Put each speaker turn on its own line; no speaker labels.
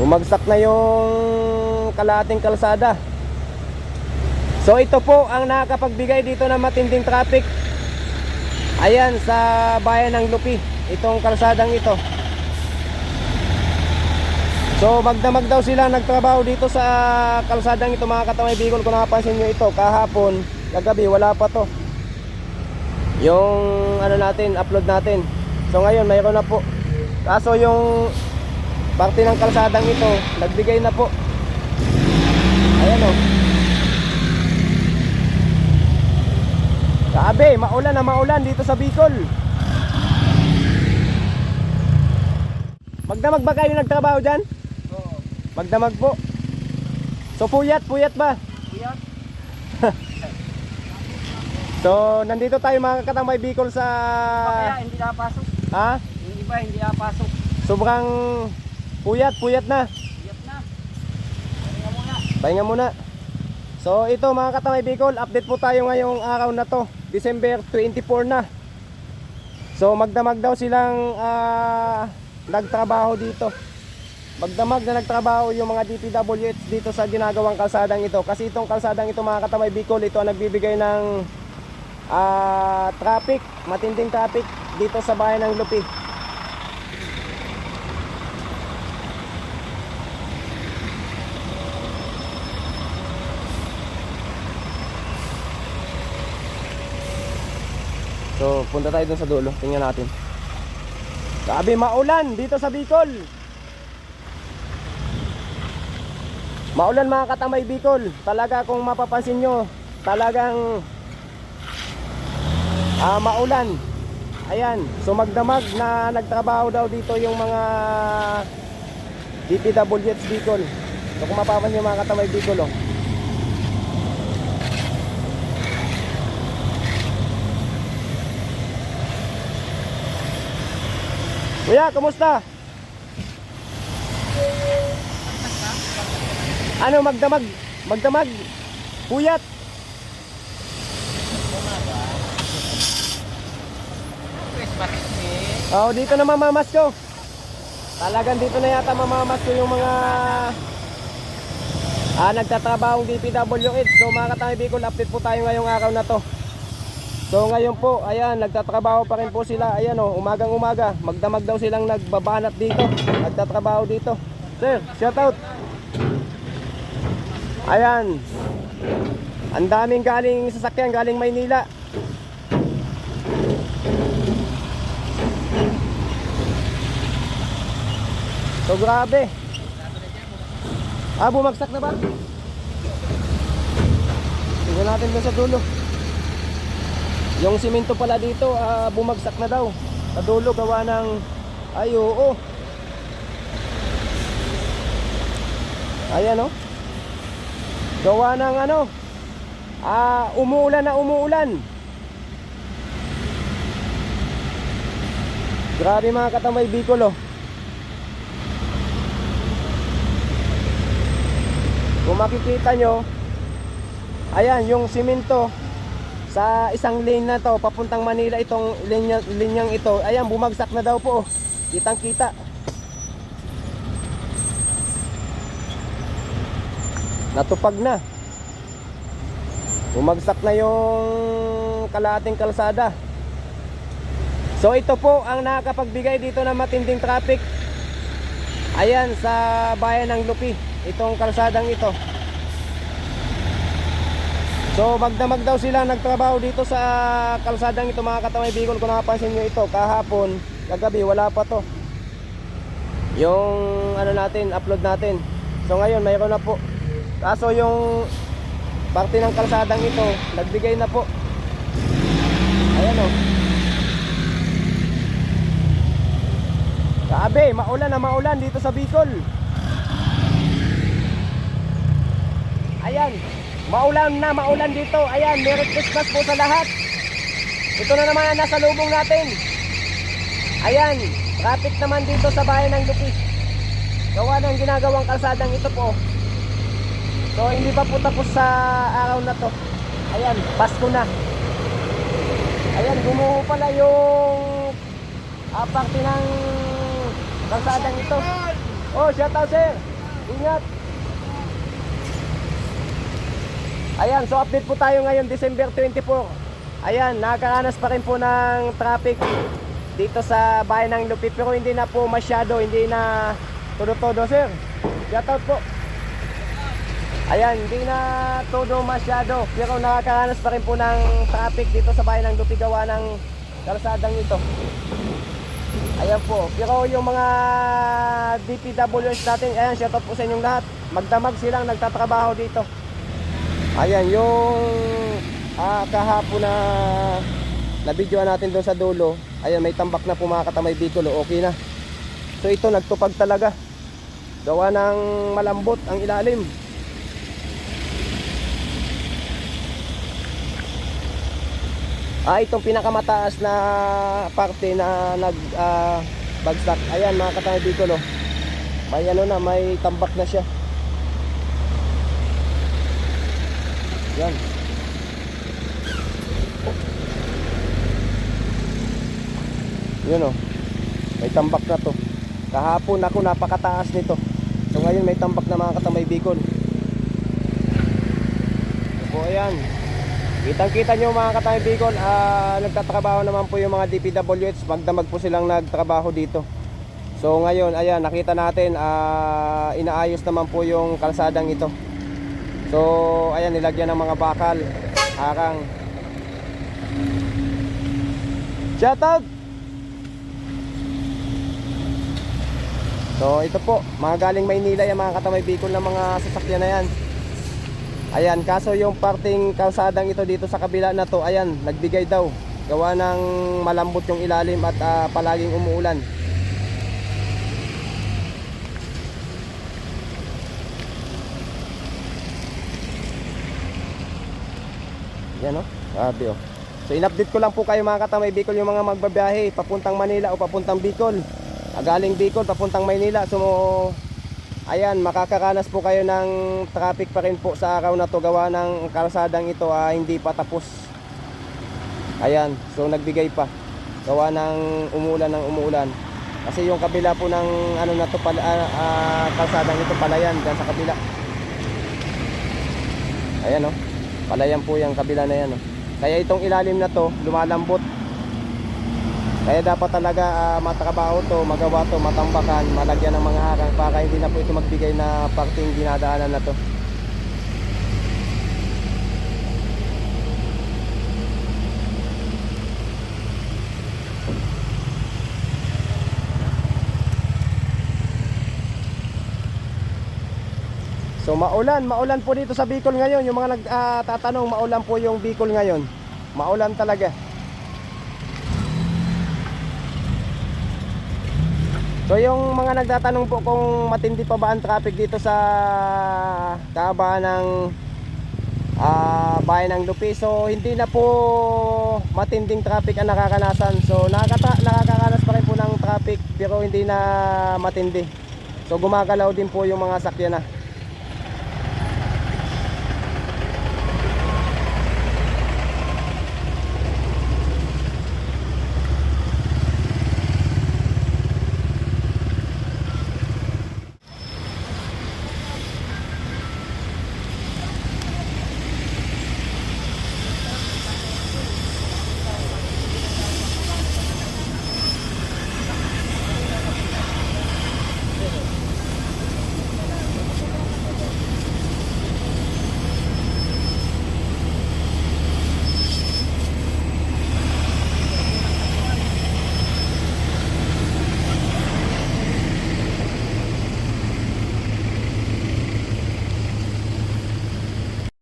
Bumagsak na yung kalating kalsada. So ito po ang nakakapagbigay dito ng matinding traffic. Ayan sa bayan ng Lupi, itong kalsadang ito. So magdamag daw sila nagtrabaho dito sa kalsadang ito mga katamay Bicol kung napansin nyo ito kahapon, kagabi wala pa to. Yung ano natin, upload natin. So ngayon mayroon na po. Kaso yung parte ng kalsadang ito, nagbigay na po. Ayan oh. o. Sabi, maulan na maulan dito sa Bicol. Magdamag ba kayo nagtrabaho dyan?
Oo.
Magdamag po. So puyat, puyat ba?
Kuya,
So nandito tayo mga katamay Bicol sa...
kaya hindi napasok.
Ha?
Yung iba hindi napasok.
Sobrang puyat, puyat na.
Iyat na. Pahinga muna.
Pahinga muna. So ito mga katamay Bicol, update po tayo ngayong araw na to. December 24 na. So magdamag daw silang ah, nagtrabaho dito. Magdamag na nagtrabaho yung mga DPWH dito sa ginagawang kalsadang ito. Kasi itong kalsadang ito mga katamay Bicol, ito ang nagbibigay ng ah, traffic, matinding traffic dito sa bayan ng Lupi. So, punta tayo dun sa dulo. Tingnan natin. Sabi, maulan dito sa Bicol. Maulan mga katamay Bicol. Talaga kung mapapansin nyo, talagang ah, maulan. Ayan, so magdamag na nagtrabaho daw dito yung mga DPWH Bicol. So kung mapapansin nyo mga katamay Bicol, oh. Kuya, kumusta? Ano magdamag? Magdamag? Puyat? Oh, dito na mamamas ko. Talagang dito na yata mamamas ko yung mga ah, nagtatrabahong DPWH. So mga katangay Bicol, update po tayo ngayong araw na to. So ngayon po, ayan, nagtatrabaho pa rin po sila. Ayan oh, umagang umaga. Magdamag daw silang nagbabanat dito. Nagtatrabaho dito. Sir, shout out. Ayan. Ang daming galing sasakyan, galing Maynila. So grabe. Ah, bumagsak na ba? Tingnan natin doon sa dulo. Yung simento pala dito, ah, bumagsak na daw. Sa dulo, gawa ng... Ay, oo. Ayan, oh. Gawa ng ano, ah, umuulan na umuulan. Grabe mga katamay Bicol, oh. Kung makikita nyo, ayan, yung simento sa isang lane na to, papuntang Manila itong linya, linyang ito, ayan, bumagsak na daw po. Kitang kita. Natupag na. Bumagsak na yung kalating kalsada. So ito po ang nakakapagbigay dito ng matinding traffic. Ayan sa bayan ng Lupi, itong kalsadang ito. So magdamag daw sila nagtrabaho dito sa kalsadang ito mga katamay Bicol kung napansin nyo ito kahapon, kagabi wala pa to. Yung ano natin, upload natin. So ngayon mayroon na po. Kaso yung parte ng kalsadang ito, nagbigay na po. Ayan oh. o. Sabi, maulan na maulan dito sa Bicol. Ayan, maulan na maulan dito. Ayan, Merry Christmas po sa lahat. Ito na naman ang nasa lubong natin. Ayan, traffic naman dito sa bayan ng Lupi. Gawa ng ginagawang kalsadang ito po. So, hindi pa po tapos sa araw na to. Ayan, Pasko na. Ayan, gumuho pala yung ah, parte ng kalsadang ito. Oh, shout out sir. Ingat. Ayan, so update po tayo ngayon December 24. Ayan, nakakaranas pa rin po ng traffic dito sa bayan ng Lupit pero hindi na po masyado, hindi na todo-todo sir. Shout out po. Ayan, hindi na todo masyado pero nakakaranas pa rin po ng traffic dito sa bayan ng Lupit gawa ng kalsadang ito. Ayan po. Pero yung mga DPWs natin, ayan, shoutout po sa inyong lahat. Magdamag silang nagtatrabaho dito. Ayan, yung ah, kahapon na na video natin doon sa dulo. Ayan, may tambak na po mga katamay Bicol. oh, Okay na. So ito, nagtupag talaga. Gawa ng malambot ang ilalim. Ah, itong pinakamataas na parte na nag bagsak. Ayan mga katangay Bicol oh. May ano na, may tambak na siya. Yan. Yun oh. May tambak na to. Kahapon ako napakataas nito. So ngayon may tambak na mga katamay Bicol. So ayan. Kitang kita nyo mga katangay Bicol, ah, nagtatrabaho naman po yung mga DPWH, magdamag po silang nagtrabaho dito. So ngayon, ayan, nakita natin, ah, inaayos naman po yung kalsadang ito. So, ayan, nilagyan ng mga bakal, harang. Shoutout! So, ito po, mga galing Maynila yung mga katamay Bicol ng mga sasakyan na yan. Ayan, kaso yung parting kalsadang ito dito sa kabila na to, ayan, nagbigay daw. Gawa ng malambot yung ilalim at ah, palaging umuulan. Yan oh, grabe oh. So in-update ko lang po kayo mga katamay Bicol yung mga magbabiyahe papuntang Manila o papuntang Bicol. Ah, galing Bicol papuntang Maynila. So ayan, makakaranas po kayo ng traffic pa rin po sa araw na to gawa ng kalsadang ito ah, hindi pa tapos. Ayan, so nagbigay pa. Gawa ng umuulan ng umuulan. Kasi yung kabila po ng ano na to pala ah, ah, kalsadang ito palayan dyan sa kabila. Ayan oh. Palayan po yung kabila na yan oh. Kaya itong ilalim na to lumalambot. Kaya dapat talaga ah, matrabaho to, magawa to, matambakan, malagyan ng mga harang para hindi na po ito magbigay na parting dinadaanan na to. Maulan, maulan po dito sa Bicol ngayon. Yung mga nagtatanong, maulan po yung Bicol ngayon. Maulan talaga. So yung mga nagtatanong po kung matindi pa ba ang traffic dito sa kahabaan ng ah, bayan ng Lupi. So hindi na po matinding traffic ang nakakanasan. So nakakata nakakaranas pa rin po ng traffic pero hindi na matindi. So gumagalaw din po yung mga sakyan na.